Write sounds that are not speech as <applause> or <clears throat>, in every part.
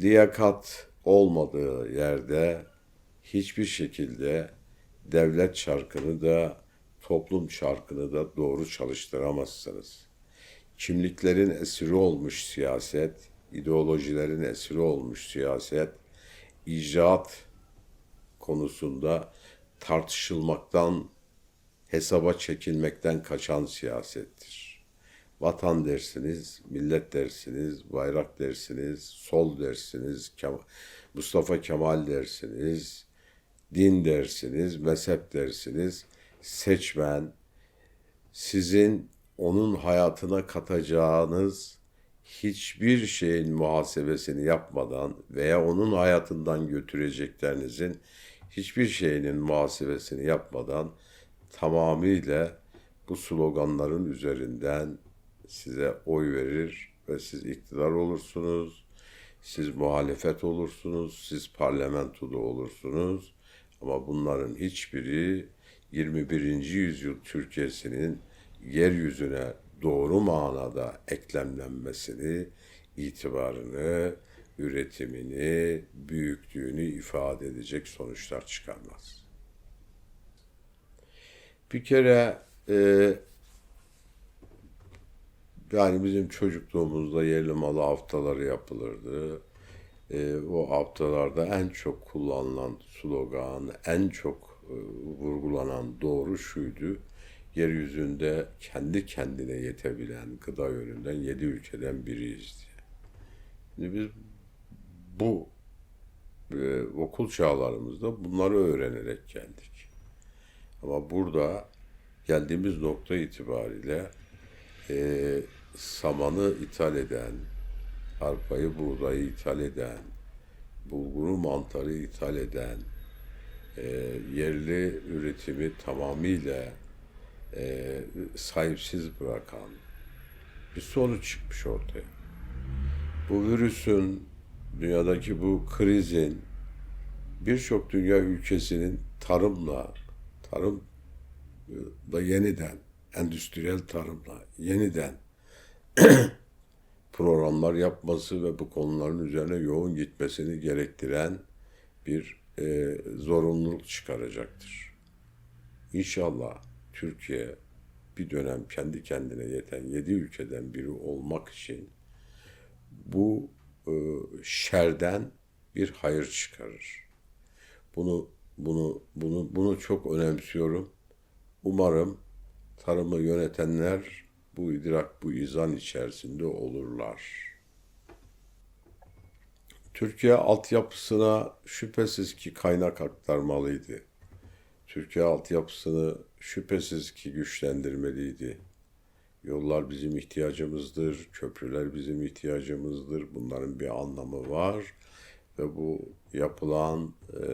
liyakat olmadığı yerde hiçbir şekilde devlet çarkını da toplum çarkını da doğru çalıştıramazsınız. Kimliklerin esiri olmuş siyaset, ideolojilerin esiri olmuş siyaset, icraat konusunda tartışılmaktan, hesaba çekilmekten kaçan siyasettir. Vatan dersiniz, millet dersiniz, bayrak dersiniz, sol dersiniz, Mustafa Kemal dersiniz, din dersiniz, mezhep dersiniz. Seçmen sizin onun hayatına katacağınız hiçbir şeyin muhasebesini yapmadan veya onun hayatından götüreceklerinizin hiçbir şeyinin muhasebesini yapmadan tamamıyla bu sloganların üzerinden size oy verir ve siz iktidar olursunuz. Siz muhalefet olursunuz, siz parlamentoda olursunuz. Ama bunların hiçbiri 21. yüzyıl Türkiye'sinin yeryüzüne doğru manada eklemlenmesini, itibarını, üretimini, büyüklüğünü ifade edecek sonuçlar çıkarmaz. Bir kere e, yani bizim çocukluğumuzda yerli malı haftaları yapılırdı. E, o haftalarda en çok kullanılan slogan, en çok e, vurgulanan doğru şuydu. Yeryüzünde kendi kendine yetebilen gıda yönünden yedi ülkeden biriyiz diye. Şimdi biz bu e, okul çağlarımızda bunları öğrenerek geldik. Ama burada geldiğimiz nokta itibariyle e, samanı ithal eden, arpayı, buğdayı ithal eden, bulguru, mantarı ithal eden, e, yerli üretimi tamamıyla e, sahipsiz bırakan bir sonuç çıkmış ortaya. Bu virüsün, dünyadaki bu krizin birçok dünya ülkesinin tarımla, tarım da yeniden, endüstriyel tarımla yeniden <clears throat> programlar yapması ve bu konuların üzerine yoğun gitmesini gerektiren bir e, zorunluluk çıkaracaktır. İnşallah Türkiye bir dönem kendi kendine yeten yedi ülkeden biri olmak için bu e, şerden bir hayır çıkarır. Bunu bunu bunu bunu çok önemsiyorum. Umarım tarımı yönetenler bu idrak, bu izan içerisinde olurlar. Türkiye altyapısına şüphesiz ki kaynak aktarmalıydı. Türkiye altyapısını şüphesiz ki güçlendirmeliydi. Yollar bizim ihtiyacımızdır, köprüler bizim ihtiyacımızdır. Bunların bir anlamı var ve bu yapılan e,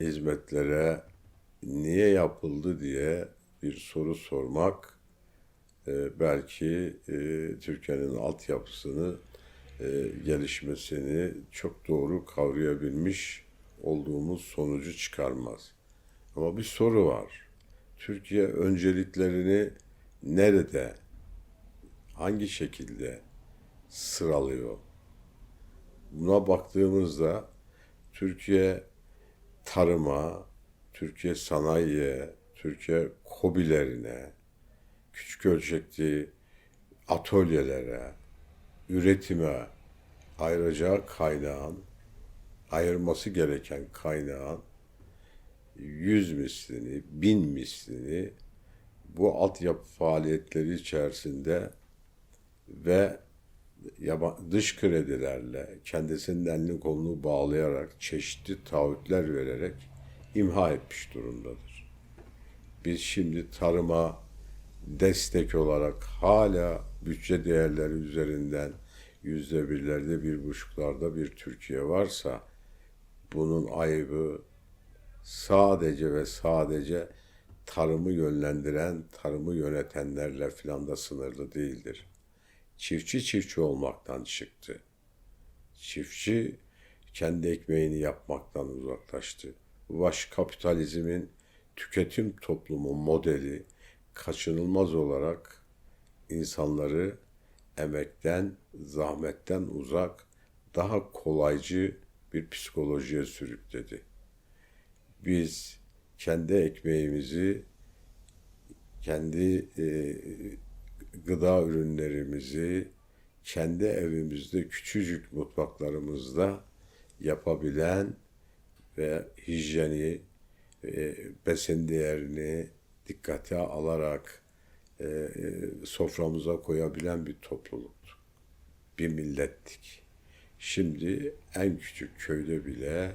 hizmetlere niye yapıldı diye bir soru sormak e, belki e, Türkiye'nin altyapısını e, gelişmesini çok doğru kavrayabilmiş olduğumuz sonucu çıkarmaz. Ama bir soru var. Türkiye önceliklerini nerede, hangi şekilde sıralıyor? Buna baktığımızda Türkiye tarıma, Türkiye sanayiye, Türkiye kobilerine, küçük ölçekli atölyelere, üretime ayıracağı kaynağın, ayırması gereken kaynağın yüz mislini, bin mislini bu altyapı faaliyetleri içerisinde ve dış kredilerle kendisinin elini kolunu bağlayarak çeşitli taahhütler vererek imha etmiş durumdadır. Biz şimdi tarıma destek olarak hala bütçe değerleri üzerinden yüzde birlerde bir buçuklarda bir Türkiye varsa bunun ayıbı sadece ve sadece tarımı yönlendiren, tarımı yönetenlerle filan da sınırlı değildir. Çiftçi çiftçi olmaktan çıktı. Çiftçi kendi ekmeğini yapmaktan uzaklaştı. Baş kapitalizmin tüketim toplumu modeli kaçınılmaz olarak insanları emekten, zahmetten uzak, daha kolaycı bir psikolojiye sürükledi. Biz kendi ekmeğimizi, kendi e, gıda ürünlerimizi kendi evimizde küçücük mutfaklarımızda yapabilen ve hijyeni, e, besin değerini dikkate alarak e, e, soframıza koyabilen bir topluluktu. Bir millettik. Şimdi en küçük köyde bile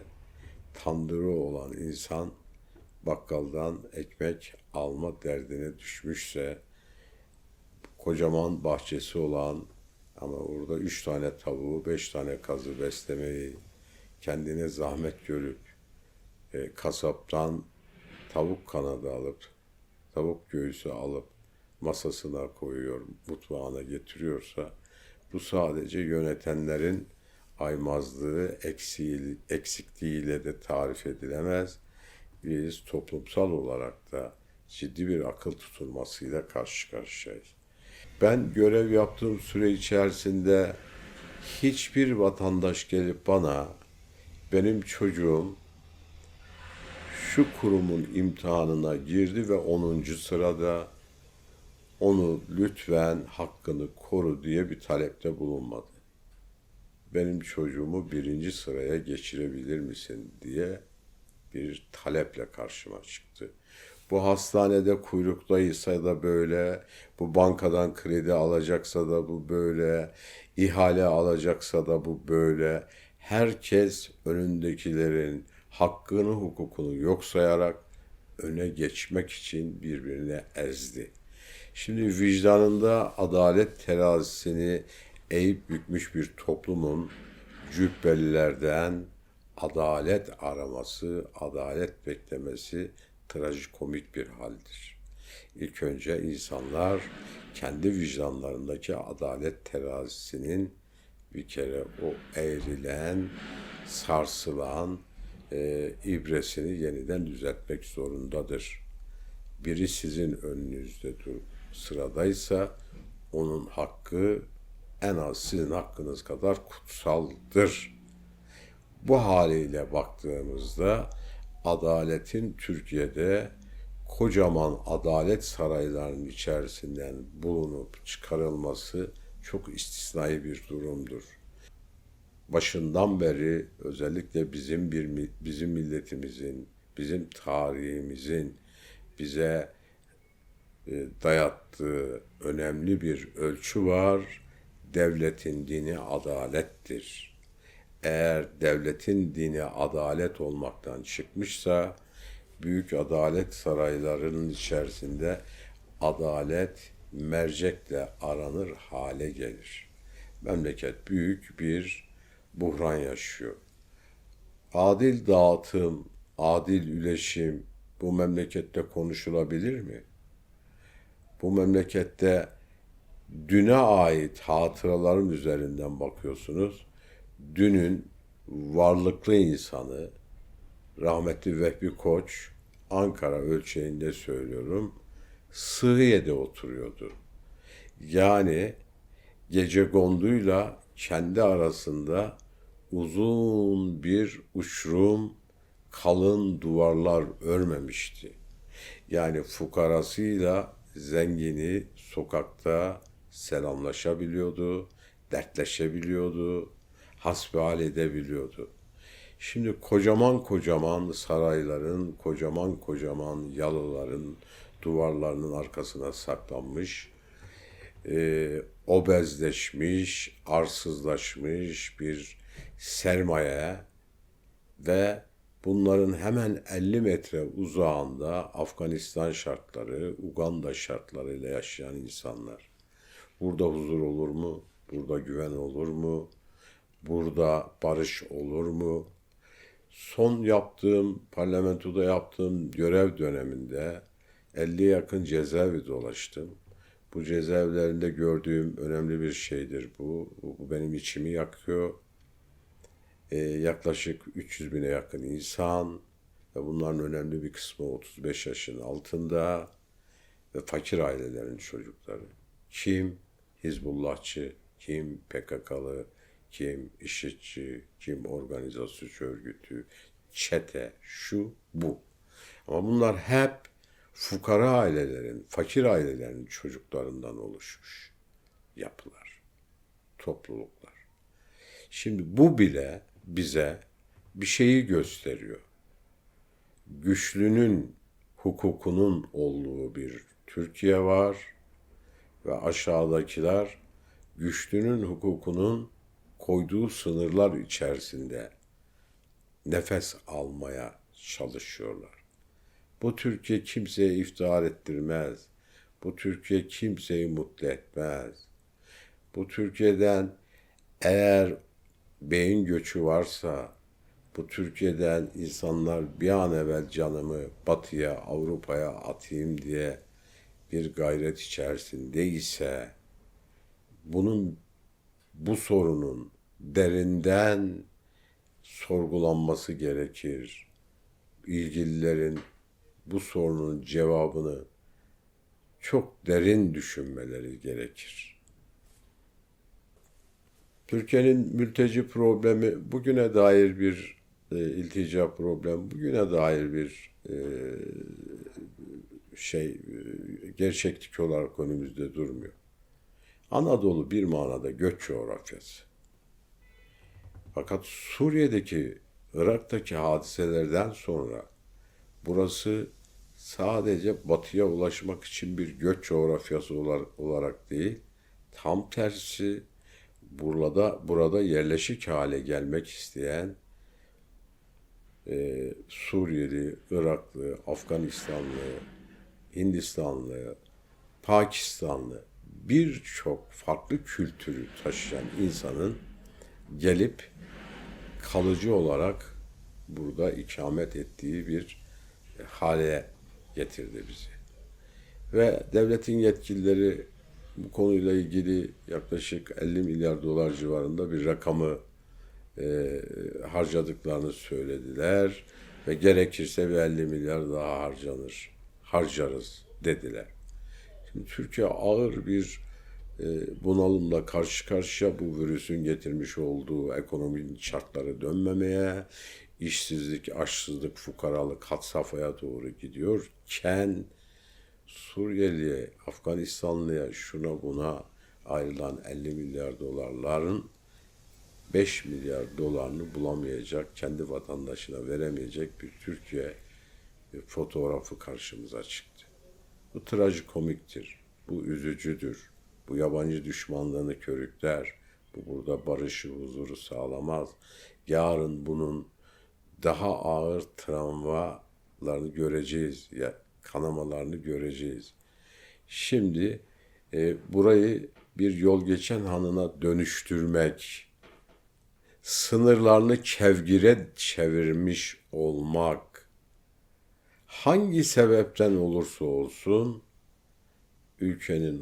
tandırı olan insan bakkaldan ekmek alma derdine düşmüşse kocaman bahçesi olan ama orada üç tane tavuğu, beş tane kazı beslemeyi kendine zahmet görüp e, kasaptan tavuk kanadı alıp tavuk göğsü alıp masasına koyuyor, mutfağına getiriyorsa bu sadece yönetenlerin aymazlığı, eksiği, eksikliğiyle de tarif edilemez. Biz toplumsal olarak da ciddi bir akıl tutulmasıyla karşı karşıyayız. Ben görev yaptığım süre içerisinde hiçbir vatandaş gelip bana benim çocuğum şu kurumun imtihanına girdi ve 10. sırada onu lütfen hakkını koru diye bir talepte bulunmadı. Benim çocuğumu birinci sıraya geçirebilir misin diye bir taleple karşıma çıktı. Bu hastanede kuyruktaysa da böyle, bu bankadan kredi alacaksa da bu böyle, ihale alacaksa da bu böyle. Herkes önündekilerin hakkını, hukukunu yok sayarak öne geçmek için birbirine ezdi. Şimdi vicdanında adalet terazisini eğip bükmüş bir toplumun cübbelilerden adalet araması, adalet beklemesi trajikomik bir haldir. İlk önce insanlar kendi vicdanlarındaki adalet terazisinin bir kere o eğrilen, sarsılan e, ibresini yeniden düzeltmek zorundadır. Biri sizin önünüzde dur, sıradaysa onun hakkı en az sizin hakkınız kadar kutsaldır. Bu haliyle baktığımızda adaletin Türkiye'de kocaman adalet saraylarının içerisinden bulunup çıkarılması çok istisnai bir durumdur. Başından beri özellikle bizim bir bizim milletimizin, bizim tarihimizin bize e, dayattığı önemli bir ölçü var. Devletin dini adalettir. Eğer devletin dini adalet olmaktan çıkmışsa büyük adalet saraylarının içerisinde adalet mercekle aranır hale gelir. Memleket büyük bir buhran yaşıyor. Adil dağıtım, adil üleşim bu memlekette konuşulabilir mi? Bu memlekette düne ait hatıraların üzerinden bakıyorsunuz. Dünün varlıklı insanı, rahmetli Vehbi Koç, Ankara ölçeğinde söylüyorum, Sığıye'de oturuyordu. Yani gece gonduyla kendi arasında uzun bir uçurum, kalın duvarlar örmemişti. Yani fukarasıyla zengini sokakta selamlaşabiliyordu, dertleşebiliyordu, hasbihal edebiliyordu. Şimdi kocaman kocaman sarayların, kocaman kocaman yalıların duvarlarının arkasına saklanmış, e, obezleşmiş, arsızlaşmış bir sermaye ve bunların hemen 50 metre uzağında Afganistan şartları, Uganda şartlarıyla yaşayan insanlar. Burada huzur olur mu? Burada güven olur mu? Burada barış olur mu? Son yaptığım, parlamentoda yaptığım görev döneminde 50 yakın cezaevi dolaştım. Bu cezaevlerinde gördüğüm önemli bir şeydir bu. Bu benim içimi yakıyor. Ee, yaklaşık 300 bine yakın insan ve bunların önemli bir kısmı 35 yaşın altında ve fakir ailelerin çocukları. Kim Hizbullahçı, kim PKK'lı, kim işitçi, kim organizasyon örgütü, çete, şu, bu. Ama bunlar hep fukara ailelerin, fakir ailelerin çocuklarından oluşmuş yapılar, topluluklar. Şimdi bu bile bize bir şeyi gösteriyor. Güçlünün hukukunun olduğu bir Türkiye var ve aşağıdakiler güçlünün hukukunun koyduğu sınırlar içerisinde nefes almaya çalışıyorlar. Bu Türkiye kimseye iftihar ettirmez. Bu Türkiye kimseyi mutlu etmez. Bu Türkiye'den eğer beyin göçü varsa bu Türkiye'den insanlar bir an evvel canımı batıya, Avrupa'ya atayım diye bir gayret içerisindeyse bunun bu sorunun derinden sorgulanması gerekir. İlgililerin bu sorunun cevabını çok derin düşünmeleri gerekir. Türkiye'nin mülteci problemi bugüne dair bir e, iltica problem, bugüne dair bir e, şey e, gerçeklik olarak önümüzde durmuyor. Anadolu bir manada göç coğrafyası. Fakat Suriye'deki, Irak'taki hadiselerden sonra burası sadece batıya ulaşmak için bir göç coğrafyası olarak değil, tam tersi burada burada yerleşik hale gelmek isteyen e, Suriyeli, Iraklı, Afganistanlı, Hindistanlı, Pakistanlı birçok farklı kültürü taşıyan insanın gelip kalıcı olarak burada ikamet ettiği bir hale getirdi bizi. Ve devletin yetkilileri bu konuyla ilgili yaklaşık 50 milyar dolar civarında bir rakamı e, harcadıklarını söylediler ve gerekirse bir 50 milyar daha harcanır, harcarız dediler. Şimdi Türkiye ağır bir e, bunalımla karşı karşıya bu virüsün getirmiş olduğu ekonominin şartları dönmemeye, işsizlik, açsızlık, fukaralık had safhaya doğru gidiyorken Suriyeli'ye, Afganistanlı'ya, şuna buna ayrılan 50 milyar dolarların 5 milyar dolarını bulamayacak, kendi vatandaşına veremeyecek bir Türkiye fotoğrafı karşımıza çıktı. Bu trajikomiktir, bu üzücüdür, bu yabancı düşmanlığını körükler, bu burada barışı, huzuru sağlamaz. Yarın bunun daha ağır travmalarını göreceğiz, ya kanamalarını göreceğiz. Şimdi e, burayı bir yol geçen hanına dönüştürmek, sınırlarını kevgire çevirmiş olmak, hangi sebepten olursa olsun ülkenin